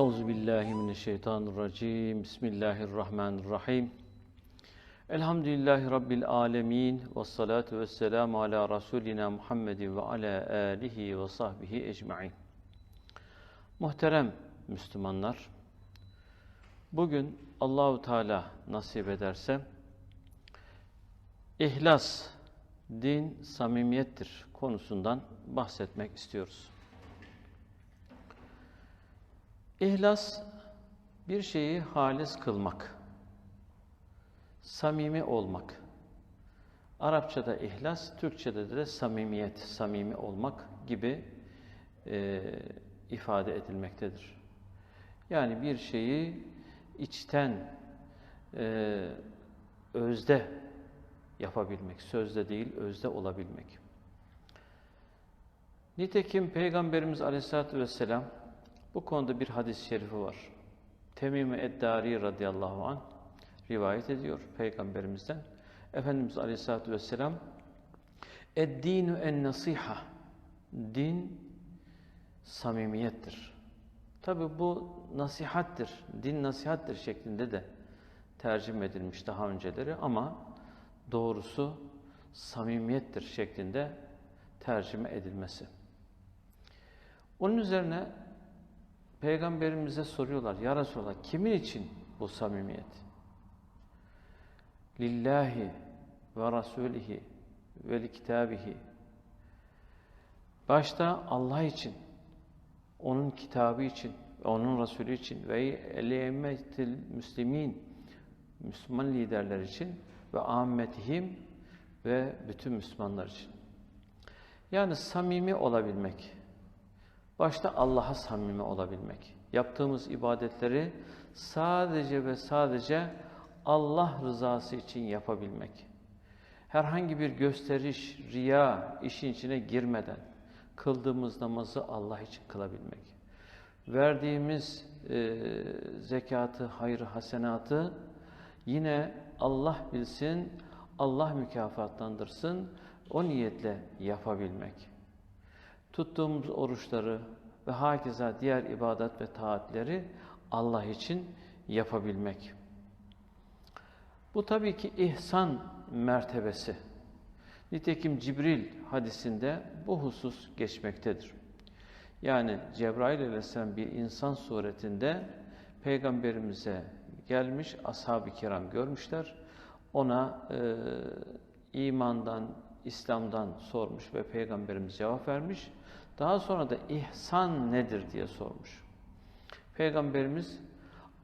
Euzu billahi mineşşeytanirracim. Bismillahirrahmanirrahim. Elhamdülillahi rabbil alamin ve salatu vesselamu ala rasulina Muhammedin ve ala alihi ve sahbihi ecmaîn. Muhterem Müslümanlar, bugün Allahu Teala nasip ederse ihlas, din samimiyettir konusundan bahsetmek istiyoruz. İhlas, bir şeyi halis kılmak, samimi olmak. Arapçada ihlas, Türkçede de samimiyet, samimi olmak gibi e, ifade edilmektedir. Yani bir şeyi içten, e, özde yapabilmek, sözde değil, özde olabilmek. Nitekim Peygamberimiz Aleyhisselatü Vesselam bu konuda bir hadis-i şerifi var. Temim-i Eddari radıyallahu an rivayet ediyor Peygamberimizden. Efendimiz Aleyhisselatü Vesselam Eddinu en nasiha Din samimiyettir. Tabi bu nasihattir, din nasihattir şeklinde de tercüme edilmiş daha önceleri ama doğrusu samimiyettir şeklinde tercüme edilmesi. Onun üzerine Peygamberimize soruyorlar, Ya Resulallah kimin için bu samimiyet? Lillahi ve Rasulihi ve kitabihi. Başta Allah için, onun kitabı için, onun Resulü için ve el-emmetil müslimin, Müslüman liderler için ve ammetihim ve bütün Müslümanlar için. Yani samimi olabilmek, Başta Allah'a samimi olabilmek. Yaptığımız ibadetleri sadece ve sadece Allah rızası için yapabilmek. Herhangi bir gösteriş, riya işin içine girmeden kıldığımız namazı Allah için kılabilmek. Verdiğimiz e, zekatı, hayrı, hasenatı yine Allah bilsin, Allah mükafatlandırsın, o niyetle yapabilmek tuttuğumuz oruçları ve hakeza diğer ibadet ve taatleri Allah için yapabilmek. Bu tabii ki ihsan mertebesi. Nitekim Cibril hadisinde bu husus geçmektedir. Yani Cebrail aleyhisselam bir insan suretinde peygamberimize gelmiş, ashab-ı kiram görmüşler. Ona e, imandan, İslam'dan sormuş ve peygamberimiz cevap vermiş. Daha sonra da ihsan nedir diye sormuş. Peygamberimiz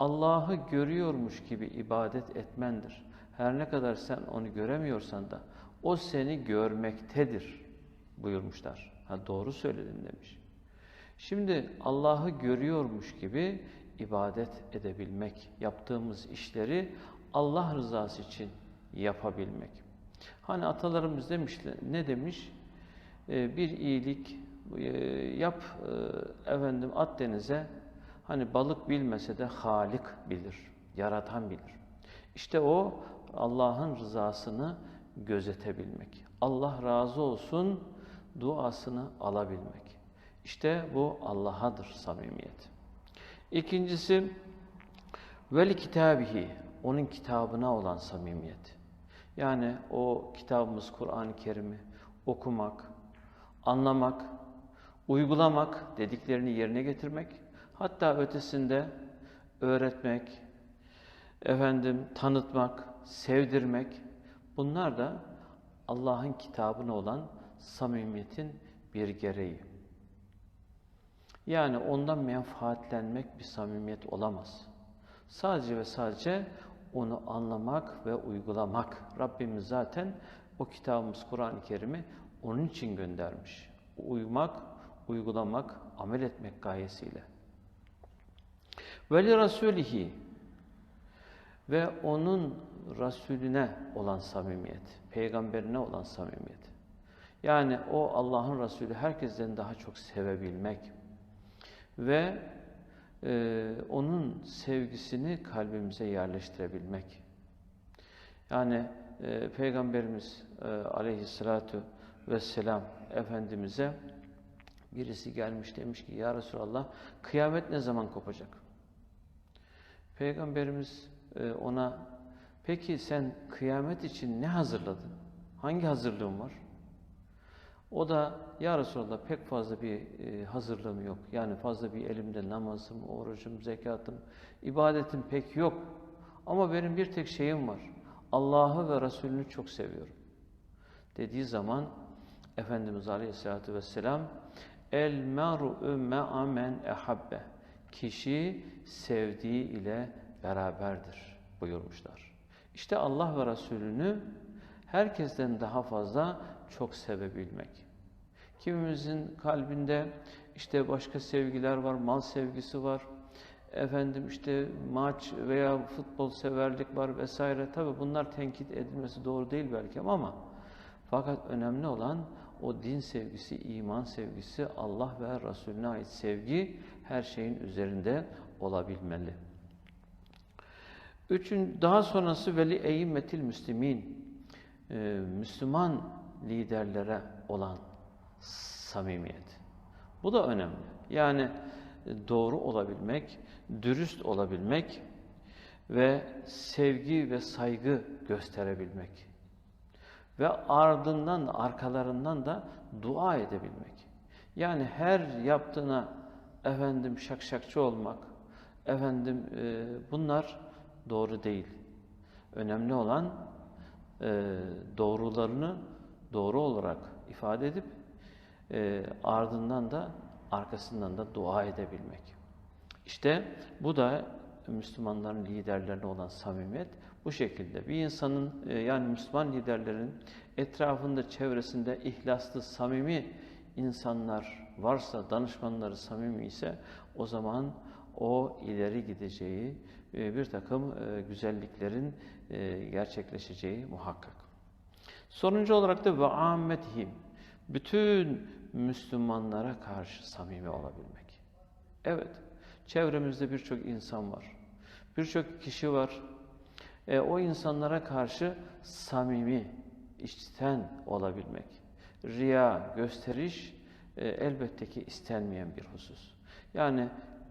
Allah'ı görüyormuş gibi ibadet etmendir. Her ne kadar sen onu göremiyorsan da o seni görmektedir buyurmuşlar. Ha doğru söyledin demiş. Şimdi Allah'ı görüyormuş gibi ibadet edebilmek, yaptığımız işleri Allah rızası için yapabilmek. Hani atalarımız demişler, ne demiş? Ee, bir iyilik e, yap e, efendim at denize hani balık bilmese de Halik bilir, yaratan bilir. İşte o Allah'ın rızasını gözetebilmek. Allah razı olsun duasını alabilmek. İşte bu Allah'adır samimiyet. İkincisi vel kitabihi onun kitabına olan samimiyet. Yani o kitabımız Kur'an-ı Kerim'i okumak, anlamak, uygulamak, dediklerini yerine getirmek, hatta ötesinde öğretmek, efendim tanıtmak, sevdirmek, bunlar da Allah'ın kitabına olan samimiyetin bir gereği. Yani ondan menfaatlenmek bir samimiyet olamaz. Sadece ve sadece onu anlamak ve uygulamak. Rabbimiz zaten o kitabımız Kur'an-ı Kerim'i onun için göndermiş. Uymak, uygulamak, amel etmek gayesiyle. Veli Rasulihi ve onun Resulüne olan samimiyet, peygamberine olan samimiyet. Yani o Allah'ın Resulü herkesten daha çok sevebilmek ve e, onun sevgisini kalbimize yerleştirebilmek. Yani e, Peygamberimiz e, aleyhissalatu vesselam Efendimiz'e birisi gelmiş demiş ki Ya Resulallah kıyamet ne zaman kopacak? Peygamberimiz e, ona peki sen kıyamet için ne hazırladın? Hangi hazırlığın var? O da ya Resulallah pek fazla bir e, hazırlığım yok. Yani fazla bir elimde namazım, orucum, zekatım, ibadetim pek yok. Ama benim bir tek şeyim var. Allah'ı ve Resulünü çok seviyorum. Dediği zaman Efendimiz Aleyhisselatü Vesselam El mer'u me'a men ehabbe Kişi sevdiği ile beraberdir buyurmuşlar. İşte Allah ve Resulünü herkesten daha fazla çok sevebilmek. Kimimizin kalbinde işte başka sevgiler var, mal sevgisi var, efendim işte maç veya futbol severlik var vesaire. Tabi bunlar tenkit edilmesi doğru değil belki ama fakat önemli olan o din sevgisi, iman sevgisi, Allah ve Resulüne ait sevgi her şeyin üzerinde olabilmeli. Üçün, daha sonrası veli eyyimmetil müslimin, ee, Müslüman liderlere olan samimiyet. Bu da önemli. Yani e, doğru olabilmek, dürüst olabilmek ve sevgi ve saygı gösterebilmek. Ve ardından, arkalarından da dua edebilmek. Yani her yaptığına efendim şakşakçı olmak, efendim e, bunlar doğru değil. Önemli olan e, doğrularını doğru olarak ifade edip e, ardından da arkasından da dua edebilmek. İşte bu da Müslümanların liderlerine olan samimiyet bu şekilde. Bir insanın e, yani Müslüman liderlerin etrafında, çevresinde ihlaslı, samimi insanlar varsa, danışmanları samimi ise o zaman o ileri gideceği e, bir takım e, güzelliklerin gerçekleşeceği muhakkak. Sonuncu olarak da ve ammetihim bütün Müslümanlara karşı samimi olabilmek. Evet, çevremizde birçok insan var. Birçok kişi var. E, o insanlara karşı samimi, içten olabilmek. Riya, gösteriş e, elbette ki istenmeyen bir husus. Yani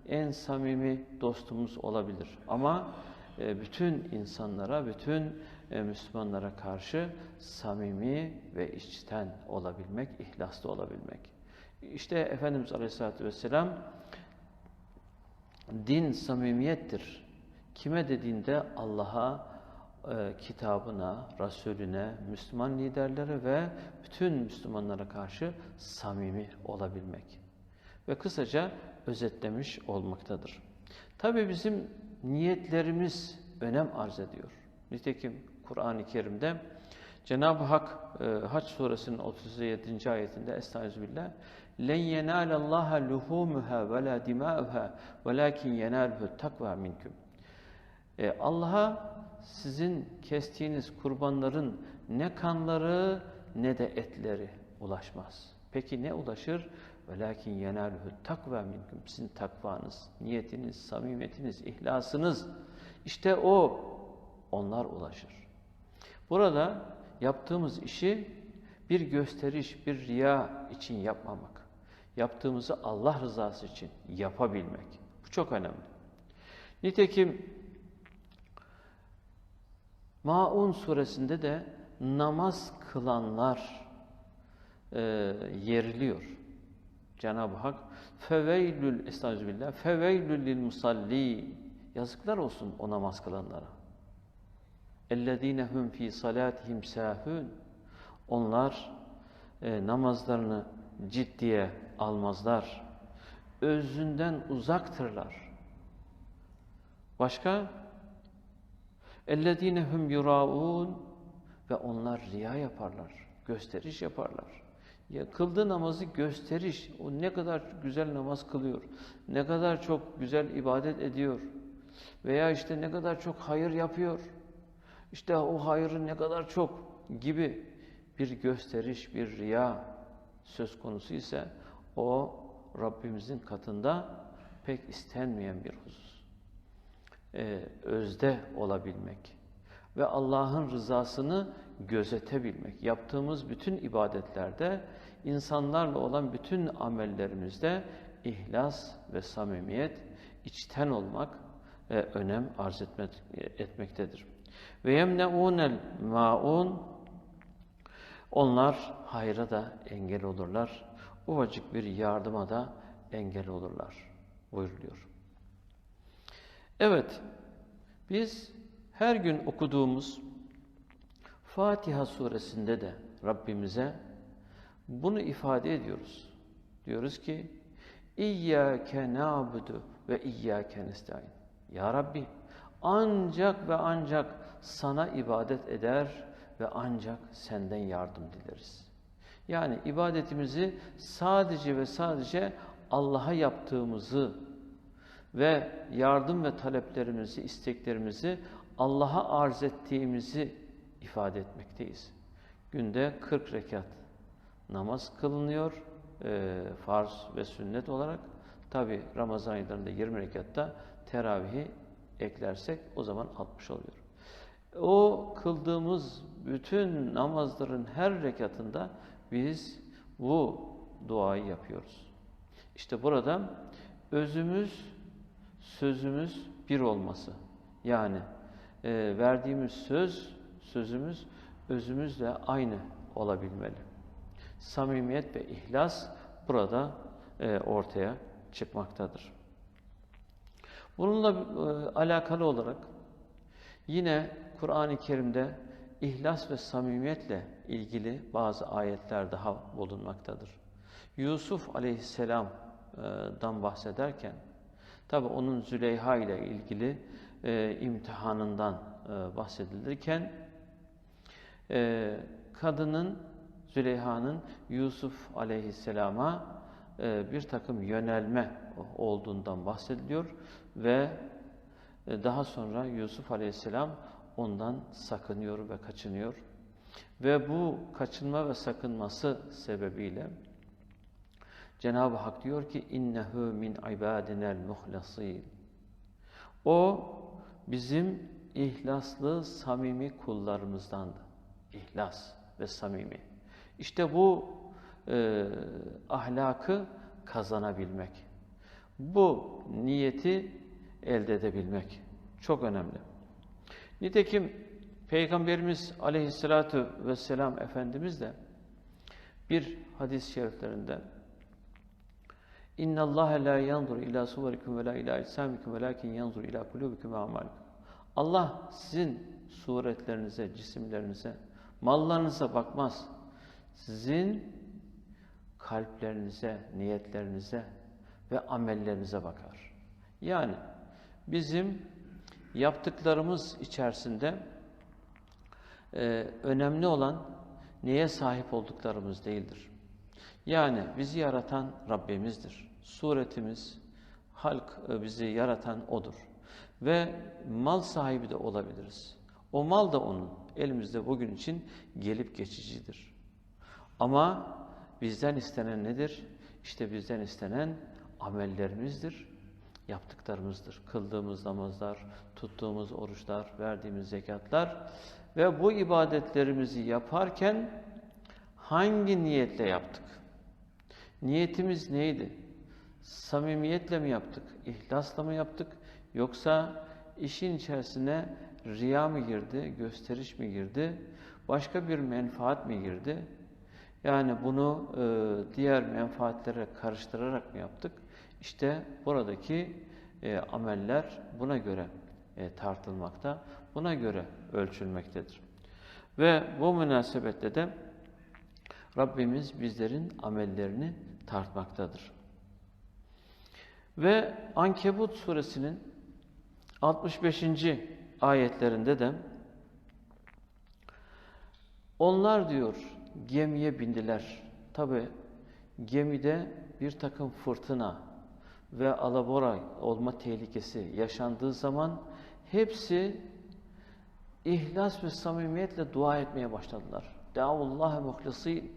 en samimi dostumuz olabilir ama e, bütün insanlara, bütün Müslümanlara karşı samimi ve içten olabilmek, ihlaslı olabilmek. İşte Efendimiz Aleyhisselatü Vesselam din samimiyettir. Kime dediğinde Allah'a, e, kitabına, Resulüne, Müslüman liderlere ve bütün Müslümanlara karşı samimi olabilmek. Ve kısaca özetlemiş olmaktadır. Tabi bizim niyetlerimiz önem arz ediyor. Nitekim Kur'an-ı Kerim'de Cenab-ı Hak e, Haç suresinin 37. ayetinde Estağfirullah len yenalallaha luhumuha ve la dima'uha velakin yenaluhu takva minkum. E, Allah'a sizin kestiğiniz kurbanların ne kanları ne de etleri ulaşmaz. Peki ne ulaşır? Velakin yenaluhu takva minkum. Sizin takvanız, niyetiniz, samimiyetiniz, ihlasınız. İşte o onlar ulaşır. Burada yaptığımız işi bir gösteriş, bir riya için yapmamak. Yaptığımızı Allah rızası için yapabilmek. Bu çok önemli. Nitekim Maun suresinde de namaz kılanlar e, yeriliyor. Cenab-ı Hak feveylül estağfirullah feveylül lil musalli yazıklar olsun o namaz kılanlara. اَلَّذ۪ينَ هُمْ ف۪ي صَلَاتِهِمْ سَاهُونَ Onlar e, namazlarını ciddiye almazlar. Özünden uzaktırlar. Başka? اَلَّذ۪ينَ هُمْ يُرَاءُونَ Ve onlar riya yaparlar, gösteriş yaparlar. Ya kıldığı namazı gösteriş, o ne kadar güzel namaz kılıyor, ne kadar çok güzel ibadet ediyor veya işte ne kadar çok hayır yapıyor işte o hayrın ne kadar çok gibi bir gösteriş, bir riya söz konusu ise o Rabbimizin katında pek istenmeyen bir husus. Ee, özde olabilmek ve Allah'ın rızasını gözetebilmek. Yaptığımız bütün ibadetlerde, insanlarla olan bütün amellerimizde ihlas ve samimiyet, içten olmak, e, önem arz etmek, etmektedir. Ve yemneunel maun onlar hayra da engel olurlar. Ufacık bir yardıma da engel olurlar buyuruluyor. Evet, biz her gün okuduğumuz Fatiha suresinde de Rabbimize bunu ifade ediyoruz. Diyoruz ki İyyâke nâbudu ve iyyâke nestaîn. Ya Rabbi ancak ve ancak sana ibadet eder ve ancak senden yardım dileriz. Yani ibadetimizi sadece ve sadece Allah'a yaptığımızı ve yardım ve taleplerimizi, isteklerimizi Allah'a arz ettiğimizi ifade etmekteyiz. Günde 40 rekat namaz kılınıyor, e, farz ve sünnet olarak. Tabi Ramazan aylarında 20 rekatta teravihi eklersek o zaman 60 oluyor. O kıldığımız bütün namazların her rekatında biz bu duayı yapıyoruz. İşte burada özümüz, sözümüz bir olması. Yani e, verdiğimiz söz, sözümüz özümüzle aynı olabilmeli. Samimiyet ve ihlas burada e, ortaya çıkmaktadır. Bununla e, alakalı olarak yine Kur'an-ı Kerim'de ihlas ve samimiyetle ilgili bazı ayetler daha bulunmaktadır. Yusuf aleyhisselam'dan bahsederken, tabi onun Züleyha ile ilgili e, imtihanından e, bahsedilirken, e, kadının, Züleyha'nın Yusuf aleyhisselama bir takım yönelme olduğundan bahsediliyor ve e, daha sonra Yusuf aleyhisselam ondan sakınıyor ve kaçınıyor. Ve bu kaçınma ve sakınması sebebiyle Cenab-ı Hak diyor ki innehu min ibadinel muhlasin. O bizim ihlaslı, samimi kullarımızdandı. İhlas ve samimi. İşte bu e, ahlakı kazanabilmek. Bu niyeti elde edebilmek çok önemli. Nitekim Peygamberimiz aleyhissalatu vesselam Efendimiz de bir hadis-i şeriflerinde la yanzur ila suverikum ve la ila ecsamikum velakin yanzur ila kulubikum ve amalikum. Allah sizin suretlerinize, cisimlerinize, mallarınıza bakmaz. Sizin kalplerinize, niyetlerinize ve amellerinize bakar. Yani bizim yaptıklarımız içerisinde e, önemli olan neye sahip olduklarımız değildir. Yani bizi yaratan Rabbimizdir. Suretimiz, halk e, bizi yaratan O'dur. Ve mal sahibi de olabiliriz. O mal da O'nun. Elimizde bugün için gelip geçicidir. Ama bizden istenen nedir? İşte bizden istenen amellerimizdir, yaptıklarımızdır. Kıldığımız namazlar, tuttuğumuz oruçlar, verdiğimiz zekatlar ve bu ibadetlerimizi yaparken hangi niyetle yaptık? Niyetimiz neydi? Samimiyetle mi yaptık? İhlasla mı yaptık? Yoksa işin içerisine riya mı girdi? Gösteriş mi girdi? Başka bir menfaat mi girdi? Yani bunu e, diğer menfaatlere karıştırarak mı yaptık? İşte buradaki e, ameller buna göre e, tartılmakta, buna göre ölçülmektedir. Ve bu münasebetle de Rabbimiz bizlerin amellerini tartmaktadır. Ve Ankebut suresinin 65. ayetlerinde de onlar diyor gemiye bindiler. Tabi gemide bir takım fırtına ve alabora olma tehlikesi yaşandığı zaman hepsi ihlas ve samimiyetle dua etmeye başladılar. Da'ullahi muhlisin.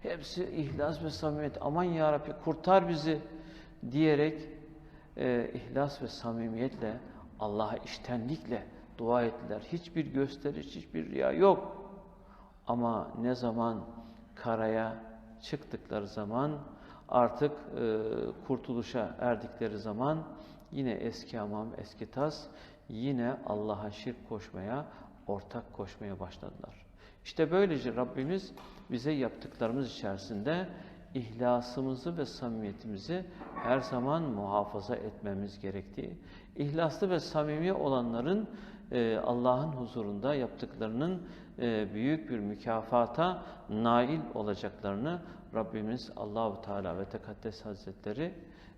Hepsi ihlas ve samimiyet. Aman ya Rabbi kurtar bizi diyerek e, ihlas ve samimiyetle Allah'a iştenlikle dua ettiler. Hiçbir gösteriş, hiçbir riya yok. Ama ne zaman karaya çıktıkları zaman artık e, kurtuluşa erdikleri zaman yine eski hamam, eski tas, yine Allah'a şirk koşmaya, ortak koşmaya başladılar. İşte böylece Rabbimiz bize yaptıklarımız içerisinde ihlasımızı ve samimiyetimizi her zaman muhafaza etmemiz gerektiği, ihlaslı ve samimi olanların e, Allah'ın huzurunda yaptıklarının e, büyük bir mükafata nail olacaklarını Rabbimiz Allahu Teala ve Tekaddes Hazretleri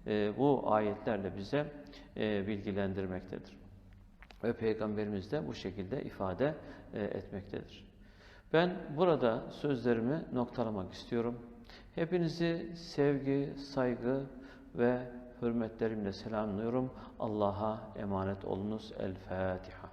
e, bu ayetlerle bize e, bilgilendirmektedir. Ve Peygamberimiz de bu şekilde ifade e, etmektedir. Ben burada sözlerimi noktalamak istiyorum. Hepinizi sevgi, saygı ve hürmetlerimle selamlıyorum. Allah'a emanet olunuz. El Fatiha.